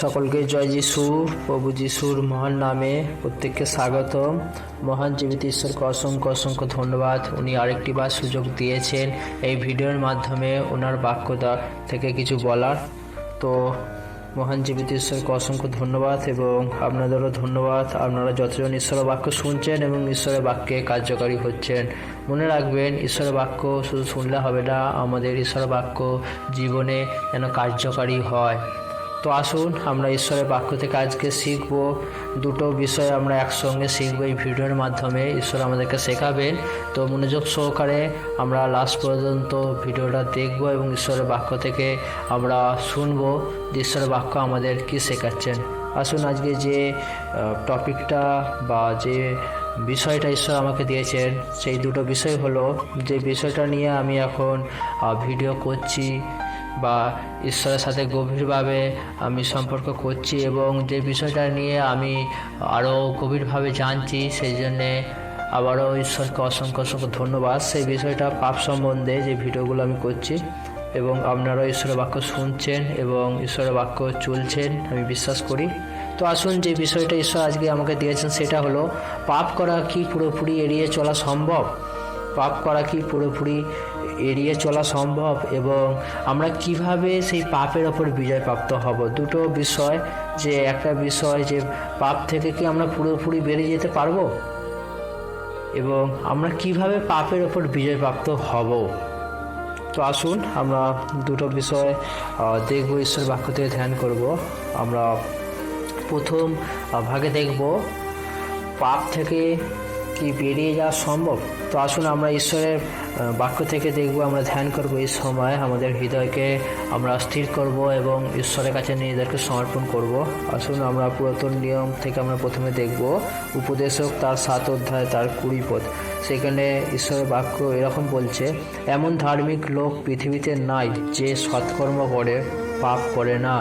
সকলকে জয় যিশু, প্রভু যিশুর মহান নামে প্রত্যেককে স্বাগতম। মহান জীবিত ঈশ্বরকে অসংখ্য অসংখ্য ধন্যবাদ। উনি আরেকটি বার সুযোগ দিয়েছেন এই ভিডিওর মাধ্যমে ওনার বাক্যতা থেকে কিছু বলার। তো মহান জীবিত ঈশ্বরকে অসংখ্য ধন্যবাদ এবং আপনাদেরও ধন্যবাদ। আপনারা যতজন ঈশ্বরের বাক্য শুনছেন এবং ঈশ্বরের বাক্যে কার্যকারী হচ্ছেন, মনে রাখবেন ঈশ্বরের বাক্য শুধু শুনলে হবে না, আমাদের ঈশ্বরের বাক্য জীবনে যেন কার্যকারী হয়। তো আসুন, আমরা ঈশ্বরের বাক্য থেকে আজকে শিখব দুটো বিষয় আমরা একসঙ্গে শিখব এই ভিডিওর মাধ্যমে। ঈশ্বর আমাদেরকে শেখাবেন। তো মনোযোগ সহকারে আমরা লাস্ট পর্যন্ত ভিডিওটা দেখব এবং ঈশ্বরের বাক্য থেকে আমরা শুনব যে ঈশ্বরের বাক্য আমাদের কি শেখাচ্ছেন। আসুন আজকে যে টপিকটা বা যে বিষয়টা ঈশ্বর আমাকে দিয়েছেন, সেই দুটো বিষয় হলো, যে বিষয়টা নিয়ে আমি এখন ভিডিও করছি বা ঈশ্বরের সাথে গভীরভাবে আমি সম্পর্ক করছি এবং যে বিষয়টা নিয়ে আমি আরও গভীরভাবে জানছি, সেই জন্যে আবারও ঈশ্বরকে অসংখ্য অসংখ্য ধন্যবাদ। সেই বিষয়টা পাপ সম্বন্ধে যে ভিডিওগুলো আমি করছি এবং আপনারাও ঈশ্বরের বাক্য শুনছেন এবং ঈশ্বরের বাক্য চলছেন, আমি বিশ্বাস করি। তো আসুন যে বিষয়টা ঈশ্বর আজকে আমাকে দিয়েছেন, সেটা হলো, পাপ করা কি পুরোপুরি এড়িয়ে চলা সম্ভব? পাপ করা কি পুরোপুরি এড়িয়ে চলা সম্ভব? এবং আমরা কীভাবে সেই পাপের ওপর বিজয় প্রাপ্ত হব? দুটো বিষয় যে, একটা বিষয় যে, পাপ থেকে কি আমরা পুরোপুরি বেরিয়ে যেতে পারব? এবং আমরা কীভাবে পাপের ওপর বিজয় প্রাপ্ত হব? তো আসুন, আমরা দুটো বিষয় দেখব, ঈশ্বর বাক্য থেকে ধ্যান করব। আমরা প্রথম ভাগে দেখব, পাপ থেকে কি বেরিয়ে যাওয়া সম্ভব? তো আসুন আমরা ঈশ্বরের বাক্য থেকে দেখব, আমরা ধ্যান করব এই সময়। আমাদের হৃদয়কে আমরা স্থির করব এবং ঈশ্বরের কাছে নিজেদেরকে সমর্পণ করব। আসুন আমরা পুরাতন নিয়ম থেকে আমরা প্রথমে দেখব। উপদেশক তার সাত অধ্যায়, তার কুড়ি পদ। সেখানে ঈশ্বরের বাক্য এরকম বলছে, এমন ধার্মিক লোক পৃথিবীতে নাই যে সৎকর্ম করে, পাপ করে না।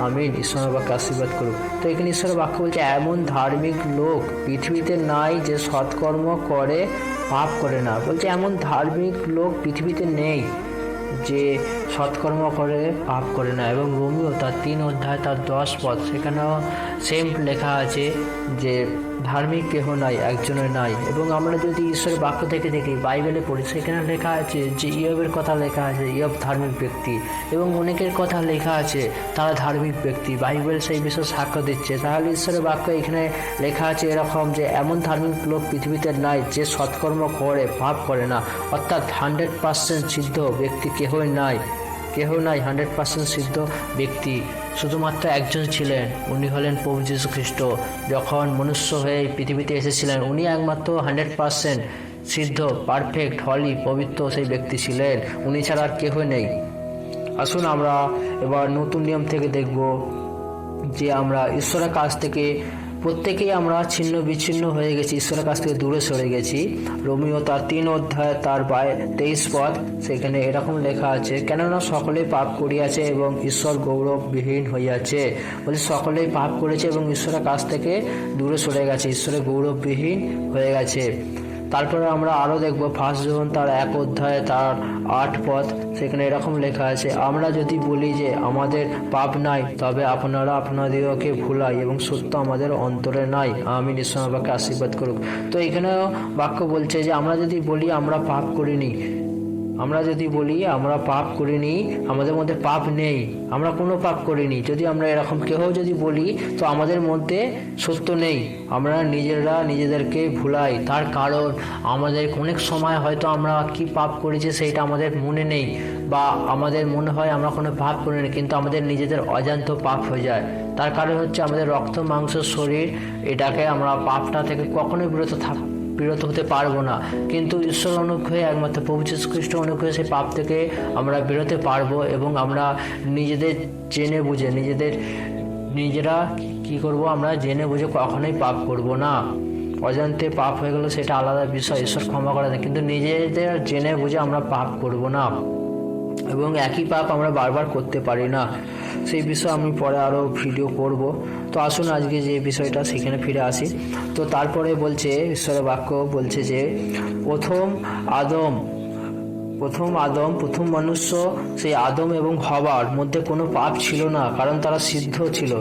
আমিন, ঈশ্বর বাক্যে আশীর্বাদ করুক। তো এখানে ঈশ্বর বাক্য বলছে, এমন ধার্মিক লোক পৃথিবীতে নাই যে সৎকর্ম করে, পাপ করে না। বলছে, এমন ধার্মিক লোক পৃথিবীতে নেই যে সৎকর্ম করে, পাপ করে না। এবং রোমিও তার তিন অধ্যায়, তার দশ পথ সেখানেও সেম লেখা আছে যে ধার্মিক কেহ নাই, একজনের নাই। এবং আমরা যদি ঈশ্বরের বাক্য থেকে দেখি, বাইবেলে পড়ি সেখানে লেখা আছে যে ইয়বের কথা লেখা আছে, ইয়ব ধার্মিক ব্যক্তি। এবং অনেকের কথা লেখা আছে, তারা ধার্মিক ব্যক্তি। বাইবেল সেই বিষয়ে সাক্ষ্য দিচ্ছে। তাহলে ঈশ্বরের বাক্য এখানে লেখা আছে এরকম যে, এমন ধার্মিক লোক পৃথিবীতে নাই যে সৎকর্ম করে, পাপ করে না। অর্থাৎ হান্ড্রেড পার্সেন্ট সিদ্ধ ব্যক্তি কেহই নাই। কেহ নাই হান্ড্রেড পার্সেন্ট সিদ্ধ ব্যক্তি। শুধুমাত্র একজন ছিলেন, উনি হলেন প্রভু যীশু খ্রিস্ট যখন মনুষ্য হয়ে পৃথিবীতে এসেছিলেন, উনি একমাত্র হান্ড্রেড পারসেন্ট সিদ্ধ, পারফেক্ট, হলি, পবিত্র সেই ব্যক্তি ছিলেন। উনি ছাড়া আর কেহ নেই। আসুন আমরা এবার নতুন নিয়ম থেকে দেখব যে আমরা ঈশ্বরের কাছ থেকে প্রত্যেকেই আমরা ছিন্ন বিচ্ছিন্ন হয়ে গেছি, ঈশ্বরের কাছ থেকে দূরে সরে গেছি। রোমিও তার তিন অধ্যায়, তার বাই তেইশ পদ, সেখানে এরকম লেখা আছে, কেননা সকলেই পাপ করিয়াছে এবং ঈশ্বর গৌরববিহীন হইয়াছে। বলছে, সকলেই পাপ করেছে এবং ঈশ্বরের কাছ থেকে দূরে সরে গেছে, ঈশ্বরের গৌরববিহীন হয়ে গেছে। তারপরে আমরা আরও দেখব ফার্স্ট যখন তার এক অধ্যায়ে তার আট পথ, সেখানে এরকম লেখা আছে, আমরা যদি বলি যে আমাদের পাপ নাই, তবে আপনারা আপনাদেরকে ভুলাই এবং সত্য আমাদের অন্তরে নাই। আমি নিশ্চয় আমাকে আশীর্বাদ করুক। তো এখানেও বাক্য বলছে যে, আমরা যদি বলি আমরা পাপ করিনি আমরা যদি বলি, আমরা পাপ করিনি, আমাদের মধ্যে পাপ নেই, আমরা কোনো পাপ করিনি। যদি আমরা এরকম কেউ যদি বলি, তো আমাদের মধ্যে সত্য নেই। আমরা নিজেরা নিজেদেরকে ভুলাই। তার কারণ, আমাদের অনেক সময় হয়তো আমরা কি পাপ করেছি সেইটা আমাদের মনে নেই, বা আমাদের মনে হয় আমরা কোনো পাপ করিনি, কিন্তু আমাদের নিজেদের অজান্ত পাপ হয়ে যায়। তার কারণ হচ্ছে আমাদের রক্ত, মাংস, শরীর, এটাকে আমরা পাপটা থেকে কখনোই বিরত থাক বিরত হতে পারব না। কিন্তু ঈশ্বর অনুগ্রহে, একমাত্র প্রভু যীশু খ্রিস্ট অনুগ্রহে সেই পাপ থেকে আমরা বেরোতে পারব এবং আমরা নিজেদের জেনে বুঝে, নিজেদের, নিজেরা কি করব আমরা জেনে বুঝে কখনোই পাপ করব না। অজান্তে পাপ হয়ে গেলে সেটা আলাদা বিষয়, ঈশ্বর ক্ষমা করা যায় কিন্তু নিজেদের জেনে বুঝে আমরা পাপ করব না। এবং একই পাপ আমরা বারবার করতে পারি না। সেই বিষয়ে আমি পরে আরও ভিডিও করব। তো আসুন আজকে যে বিষয়টা সেখানে ফিরে আসি। তো তারপরে বলছে, ঈশ্বরের বাক্য বলছে যে, প্রথম আদম প্রথম আদম, প্রথম মনুষ্য, সেই আদম এবং হবার মধ্যে কোনো পাপ ছিল না, কারণ তারা সিদ্ধ ছিল।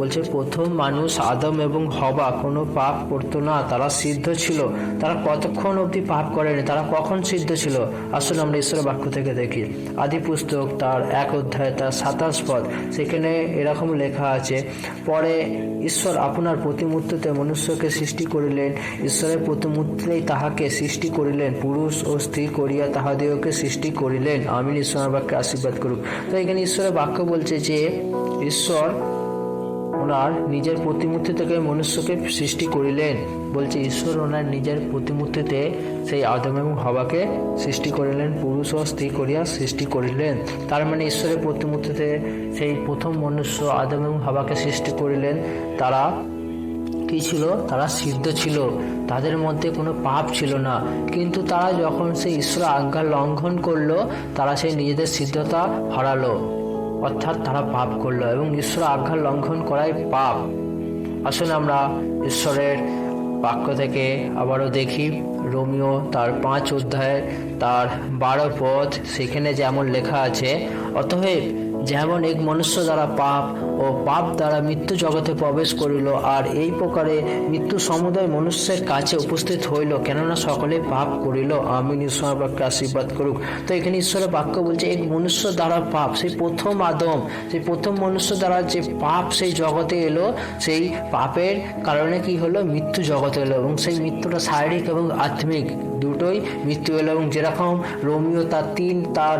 বলছে, প্রথম মানুষ আদম এবং হবা কোনো পাপ করতো না। তারা সিদ্ধ ছিল। তারা কতক্ষণ অবধি পাপ করেনি? তারা কখন সিদ্ধ ছিল? আসলে আমরা ঈশ্বরের বাক্য থেকে দেখি। আদি পুস্তক তার এক অধ্যায়, তার সাতাশ পদ। সেখানে এরকম লেখা আছে, পরে ঈশ্বর আপনার প্রতিমূর্তিতে মনুষ্যকে সৃষ্টি করিলেন। ঈশ্বরের প্রতিমূর্তিতেই তাহাকে সৃষ্টি করিলেন। পুরুষ ও স্ত্রী করিয়া তাহাদিওকে সৃষ্টি করিলেন। আমি ঈশ্বরের বাক্যে আশীর্বাদ করুক। তো এখানে ঈশ্বরের বাক্য বলছে যে, ঈশ্বর ওনার নিজের প্রতিমূর্তি থেকে মনুষ্যকে সৃষ্টি করিলেন। বলছে, ঈশ্বর ওনার নিজের প্রতিমূর্তিতে সেই আদম এবং হবাকে সৃষ্টি করিলেন, পুরুষ ও স্ত্রী করিয়া সৃষ্টি করিলেন। তার মানে ঈশ্বরের প্রতিমূর্তিতে সেই প্রথম মনুষ্য আদম এবং হবাকে সৃষ্টি করিলেন। তারা কি ছিল? তারা সিদ্ধ ছিল। তাদের মধ্যে কোনো পাপ ছিল না। কিন্তু তারা যখন সেই ঈশ্বর আজ্ঞা লঙ্ঘন করল, তারা সেই নিজেদের সিদ্ধতা হারালো। অর্থাৎ তারা পাপ করল এবং ঈশ্বর আজ্ঞা লঙ্ঘন করাই পাপ। আসলে আমরা ঈশ্বরের বাক্য থেকে আবারও দেখি। রোমিও তার পাঁচ অধ্যায়, তার বারো পথ, সেখানে যেমন লেখা আছে, অতএব যেমন এক মনুষ্য দ্বারা পাপ ও পাপ দ্বারা মৃত্যু জগতে প্রবেশ করিল আর এই প্রকারে মৃত্যু সমুদয় মনুষ্যের কাছে উপস্থিত হইল। কেননা সকলে পাপ করিল। আমি ঈশ্বর বাক্যে আশীর্বাদ করুক। তো এখানে ঈশ্বরের বাক্য বলছে, এক মনুষ্য দ্বারা পাপ, সেই প্রথম আদম, সেই প্রথম মনুষ্য দ্বারা যে পাপ সেই জগতে এলো, সেই পাপের কারণে কি হলো? মৃত্যু জগতে এলো এবং সেই মৃত্যুটা শারীরিক এবং আত্মিক দুটোই মৃত্যু এলো এবং যেরকম রোমিও তার তিন, তার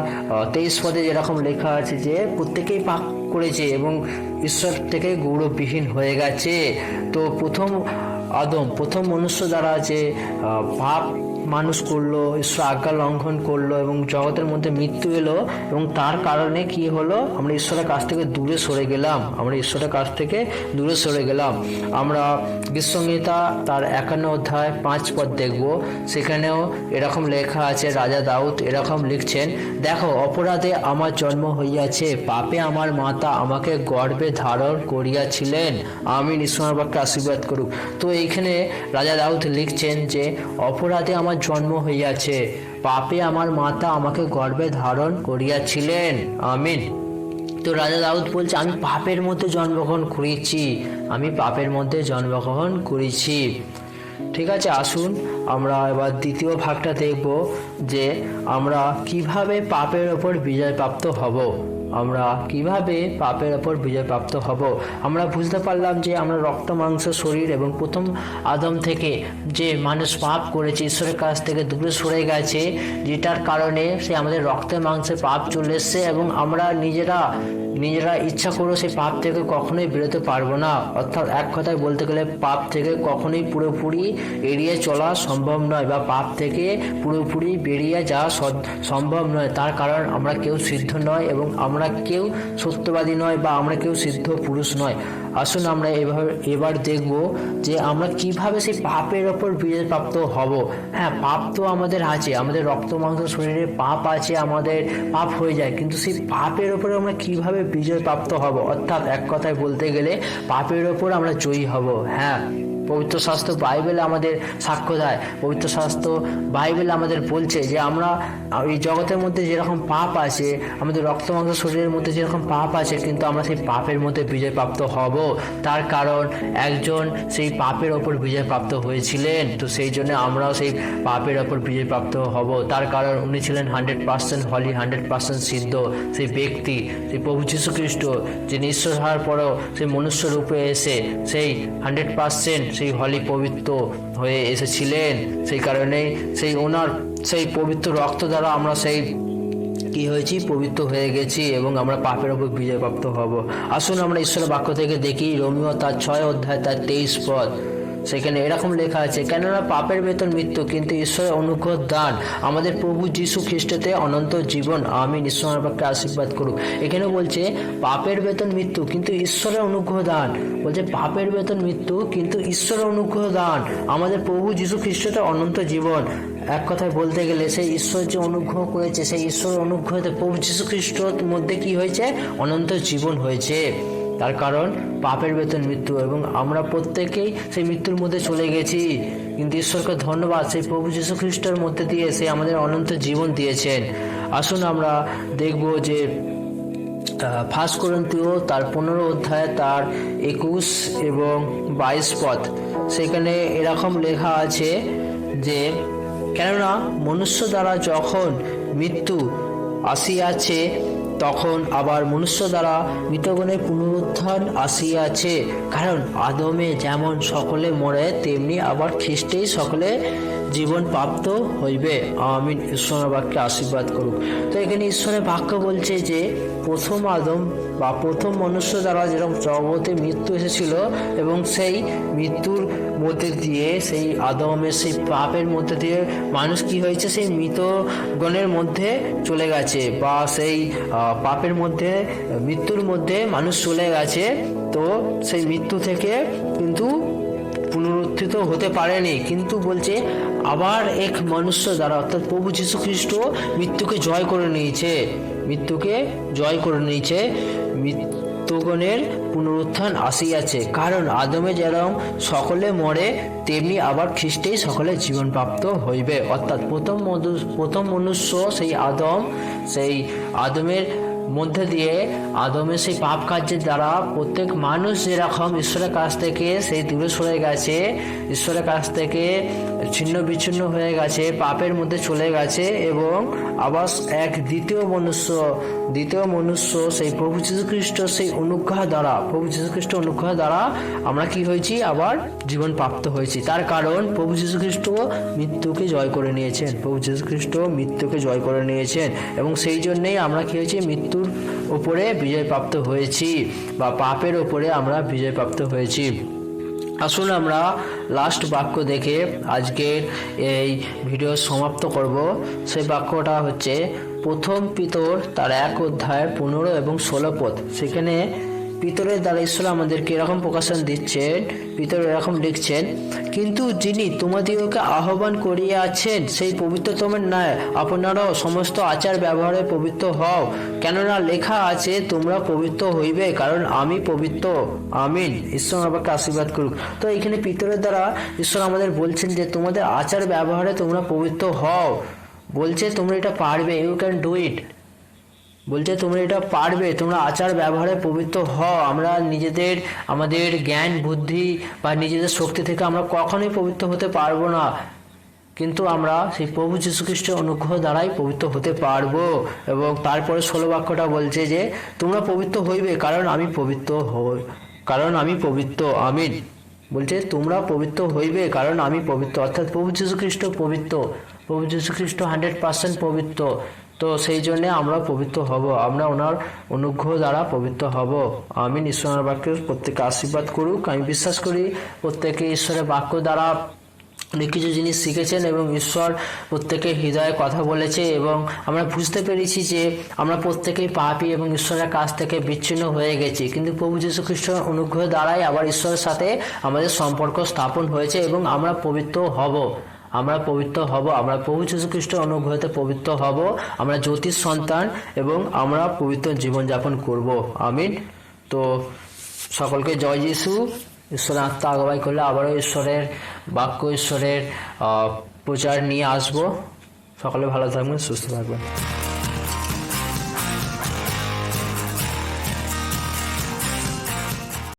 তেইশ পদে যেরকম লেখা আছে যে প্রত্যেকেই পাপ করেছে এবং ঈশ্বর থেকে গৌরববিহীন হয়ে গেছে। তো প্রথম আদম প্রথম মনুষ্য দ্বারা যে আহ, পাপ মানুষ করল, ঈশ্বর আজ্ঞা লঙ্ঘন করল এবং জগতের মধ্যে মৃত্যু এলো এবং তার কারণে কি হলো? আমরা ঈশ্বরের কাছ থেকে দূরে সরে গেলাম। আমরা ঈশ্বরের কাছ থেকে দূরে সরে গেলাম। আমরা বিশ্বঙ্গীতা তার একান্ন অধ্যায় পাঁচ পদ দেখব। সেখানেও এরকম লেখা আছে, রাজা দাউদ এরকম লিখছেন, দেখো, অপরাধে আমার জন্ম হইয়াছে, পাপে আমার মাতা আমাকে গর্বে ধারণ করিয়াছিলেন। আমি ঈশ্বর বাক্যে আশীর্বাদ করুক। তো এইখানে রাজা দাউদ লিখছেন যে, অপরাধে আমার জন্ম হইয়াছে। পাপে আমার মাতা আমাকে গর্ভে ধারণ করিয়াছিলেন। আমিন। তো রাজা দাউদ বলছে, আমি পাপের মধ্যে জন্মগ্রহণ করেছি। আমি পাপের মধ্যে জন্মগ্রহণ করেছি। ঠিক আছে, আসুন, আমরা এবার দ্বিতীয় ভাগটা দেখব যে আমরা কীভাবে পাপের ওপর বিজয় প্রাপ্ত হব। আমরা কীভাবে পাপের ওপর বিজয়প্রাপ্ত হব? আমরা বুঝতে পারলাম যে আমরা রক্ত, মাংস, শরীর এবং প্রথম আদম থেকে যে মানুষ পাপ করেছে, ঈশ্বরের কাছ থেকে দূরে সরে গেছে, যেটার কারণে সে আমাদের রক্তের মাংসে পাপ চলে এসছে এবং আমরা নিজেরা নিজেরা ইচ্ছা করেও সেই পাপ থেকে কখনোই বেরোতে পারব না। অর্থাৎ এক কথায় বলতে গেলে পাপ থেকে কখনোই পুরোপুরি এড়িয়ে চলা সম্ভব নয় বা পাপ থেকে পুরোপুরি বেরিয়ে যাওয়া সম্ভব নয়। তার কারণ আমরা কেউ সিদ্ধ নয় এবং আমরা কেউ সত্যবাদী নয় বা আমরা কেউ সিদ্ধ পুরুষ নয়। আসুন আমরা এভাবে, এবার দেখব যে আমরা কীভাবে সেই পাপের ওপর বিজয় প্রাপ্ত হব। হ্যাঁ পাপ তো আমাদের আছে, আমাদের রক্ত, মাংস, শরীরে পাপ আছে, আমাদের পাপ হয়ে যায়। কিন্তু সেই পাপের ওপরে আমরা কীভাবে বিজয় প্রাপ্ত হব? অর্থাৎ এক কথায় বলতে গেলে পাপের ওপর আমরা জয়ী হব হ্যাঁ। পবিত্র শাস্ত্র বাইবেল আমাদের সাক্ষ্য দেয়। পবিত্র শাস্ত্র বাইবেল আমাদের বলছে যে আমরা এই জগতের মধ্যে যেরকম পাপ আছে, আমাদের রক্ত মাংস শরীরের মধ্যে যেরকম পাপ আছে, কিন্তু আমরা সেই পাপের মধ্যে বিজয় প্রাপ্ত হব। তার কারণ একজন সেই পাপের ওপর বিজয় প্রাপ্ত হয়েছিলেন। তো সেই জন্য আমরাও সেই পাপের ওপর বিজয় প্রাপ্ত হব। তার কারণ উনি ছিলেন hundred percent holy hundred percent সিদ্ধ সেই ব্যক্তি, সেই প্রভু যীশু খ্রিস্ট যিনি ঈশ্বর হওয়ার পরেও সেই মনুষ্য রূপে এসে সেই হান্ড্রেড পার্সেন্ট সেই হলি পবিত্র হয়ে এসেছিলেন। সেই কারণেই সেই ওনার সেই পবিত্র রক্ত দ্বারা আমরা সেই কি হয়েছি? পবিত্র হয়ে গেছি এবং আমরা পাপের উপর বিজয়প্রাপ্ত হব। আসুন আমরা ঈশ্বরের বাক্য থেকে দেখি। রোমিও তার ছয় অধ্যায়, তার তেইশ পদ। সেখানে এরকম লেখা আছে, কেননা পাপের বেতন মৃত্যু, কিন্তু ঈশ্বরের অনুগ্রহ দান। আমাদের প্রভু যীশু খ্রিস্টতে অনন্ত জীবন। আমি ঈশ্বরের বাক্যে আশীর্বাদ করুক। এখানে বলছে, পাপের বেতন মৃত্যু, কিন্তু ঈশ্বরের অনুগ্রহ দান। বলছে, পাপের বেতন মৃত্যু, কিন্তু ঈশ্বরের অনুগ্রহ দান। আমাদের প্রভু যীশু খ্রিস্টতে অনন্ত জীবন। এক কথায় বলতে গেলে, সেই ঈশ্বর যে অনুগ্রহ করেছে, সেই ঈশ্বর অনুগ্রহতে প্রভু যীশু খ্রিস্টর মধ্যে কি হয়েছে? অনন্ত জীবন হয়েছে। তার কারণ পাপের বেতন মৃত্যু এবং আমরা প্রত্যেকেই সেই মৃত্যুর মধ্যে চলে গেছি। কিন্তু ঈশ্বরকে ধন্যবাদ, সেই প্রভু যীশু খ্রিস্টের মধ্যে দিয়ে সে আমাদের অনন্ত জীবন দিয়েছেন। আসুন আমরা দেখব যে ফার্স্ট করন্তীয় তার পনেরো অধ্যায় তার একুশ এবং বাইশ পথ। সেখানে এরকম লেখা আছে যে, কেননা মনুষ্য দ্বারা যখন মৃত্যু আসিয়াছে তখন আবার মনুষ্য দ্বারা মৃতগণের পুনরুত্থান আসিয়াছে। কারণ আদমে যেমন সকলে মরে, তেমনি আবার খ্রিস্টেই সকলে জীবন প্রাপ্ত হইবে। আমিন। ঈশ্বরের বাক্যে আশীর্বাদ করুক। তো এখানে ঈশ্বরের বাক্য বলছে যে, প্রথম আদম বা প্রথম মনুষ্য দ্বারা যেরকম জগতে মৃত্যু এসেছিল এবং সেই মৃত্যুর মধ্যে দিয়ে সেই আদমের, সেই পাপের মধ্যে দিয়ে মানুষ কি হয়েছে? সেই মৃতগণের মধ্যে চলে গেছে বা সেই পাপের মধ্যে, মৃত্যুর মধ্যে মানুষ চলে গেছে। তো সেই মৃত্যু থেকে কিন্তু পুনরুত্থিত হতে পারেনি। কিন্তু বলছে, আবার এক মনুষ্য দ্বারা, অর্থাৎ প্রভু যীশু খ্রিস্ট মৃত্যুকে জয় করে নিয়েছে। মৃত্যুকে জয় করে নিয়েছে। মৃত্যুগণের পুনরুত্থান আসিয়াছে। কারণ আদমে যেরকম সকলে মরে, তেমনি আবার খ্রিস্টেই সকলে জীবন প্রাপ্ত হইবে। অর্থাৎ প্রথম প্রথম মনুষ্য সেই আদম, সেই আদমের মধ্যে দিয়ে আদমের সেই পাপ কার্যের দ্বারা প্রত্যেক মানুষ যেরকম ঈশ্বরের কাছ থেকে সেই দূরে সরে গেছে, ঈশ্বরের কাছ থেকে ছিন্ন বিচ্ছিন্ন হয়ে গেছে, পাপের মধ্যে চলে গেছে এবং আবার এক দ্বিতীয় মনুষ্য দ্বিতীয় মনুষ্য সেই প্রভু যীশু খ্রিস্ট সেই অনুগ্রহ দ্বারা, প্রভু যীশু খ্রিস্ট অনুগ্রহ দ্বারা আমরা কি হয়েছি? আবার জীবন প্রাপ্ত হয়েছি। তার কারণ প্রভু যীশু খ্রিস্ট মৃত্যুকে জয় করে নিয়েছেন। প্রভু যীশু খ্রিস্ট মৃত্যুকে জয় করে নিয়েছেন এবং সেই জন্যেই আমরা কি হয়েছি? মৃত্যুর উপরে বিজয় প্রাপ্ত হয়েছি বা পাপের উপরে আমরা বিজয় প্রাপ্ত হয়েছি। আসুন আমরা লাস্ট বাক্য দেখে আজকের এই ভিডিও সমাপ্ত করব। সেই বাক্যটা হচ্ছে প্রথম পিতর তার এক অধ্যায় পনেরো এবং ষোলো পদ। সেখানে পিতরের দ্বারা ঈশ্বর আমাদেরকে এরকম প্রকাশন দিচ্ছেন, পিতর এরকম লিখছেন, কিন্তু যিনি তোমাদিগকে আহ্বান করিয়াছেন, সেই পবিত্রতমের ন্যায় আপনারাও সমস্ত আচার ব্যবহারে পবিত্র হও। কেননা লেখা আছে, তোমরা পবিত্র হইবে, কারণ আমি পবিত্র। আমিন। ঈশ্বর আমাকে আশীর্বাদ করুক। তো এখানে পিতরের দ্বারা ঈশ্বর আমাদের বলছেন যে, তোমাদের আচার ব্যবহারে তোমরা পবিত্র হও। বলছে, তোমরা এটা পারবে ইউ ক্যান ডু ইট বলছে, তোমরা এটা পারবে, তোমরা আচার ব্যবহারে পবিত্র হও। আমরা নিজেদের, আমাদের জ্ঞান, বুদ্ধি বা নিজেদের শক্তি থেকে আমরা কখনোই পবিত্র হতে পারব না। কিন্তু আমরা সেই প্রভু যীশুখ্রিস্টের অনুগ্রহ দ্বারাই পবিত্র হতে পারব। এবং তারপরে ষোলো বাক্যটা বলছে যে, তোমরা পবিত্র হইবে, কারণ আমি পবিত্র হই, কারণ আমি পবিত্র, আমিন। বলছে, তোমরা পবিত্র হইবে কারণ আমি পবিত্র। অর্থাৎ প্রভু যীশুখ্রিস্ট পবিত্র। প্রভু যীশুখ্রিস্ট হান্ড্রেড পার্সেন্ট পবিত্র। তো সেই জন্য আমরা পবিত্র হব। আমরা ওনার অনুগ্রহ দ্বারা পবিত্র হব। আমি ঈশ্বরের বাক্যের প্রত্যেকে আশীর্বাদ করুক। আমি বিশ্বাস করি প্রত্যেকে ঈশ্বরের বাক্য দ্বারা অনেক কিছু জিনিস শিখেছেন এবং ঈশ্বর প্রত্যেকের হৃদয়ে কথা বলেছে এবং আমরা বুঝতে পেরেছি যে আমরা প্রত্যেকেই পাপি এবং ঈশ্বরের কাছ থেকে বিচ্ছিন্ন হয়ে গেছি। কিন্তু প্রভু যীশু খ্রিস্টের অনুগ্রহ দ্বারাই আবার ঈশ্বরের সাথে আমাদের সম্পর্ক স্থাপন হয়েছে এবং আমরা পবিত্র হব। আমরা পবিত্র হব। আমরা প্রভু যীশু খ্রিস্টের অনুগ্রহতে পবিত্র হব। আমরা জ্যোতির সন্তান এবং আমরা পবিত্র জীবনযাপন করব। আমিন। তো সকলকে জয় যিশু। ঈশ্বরের আত্মা আগবাই করলে আবারও ঈশ্বরের বাক্য, ঈশ্বরের প্রচার নিয়ে আসব। সকলে ভালো থাকবেন, সুস্থ থাকবেন।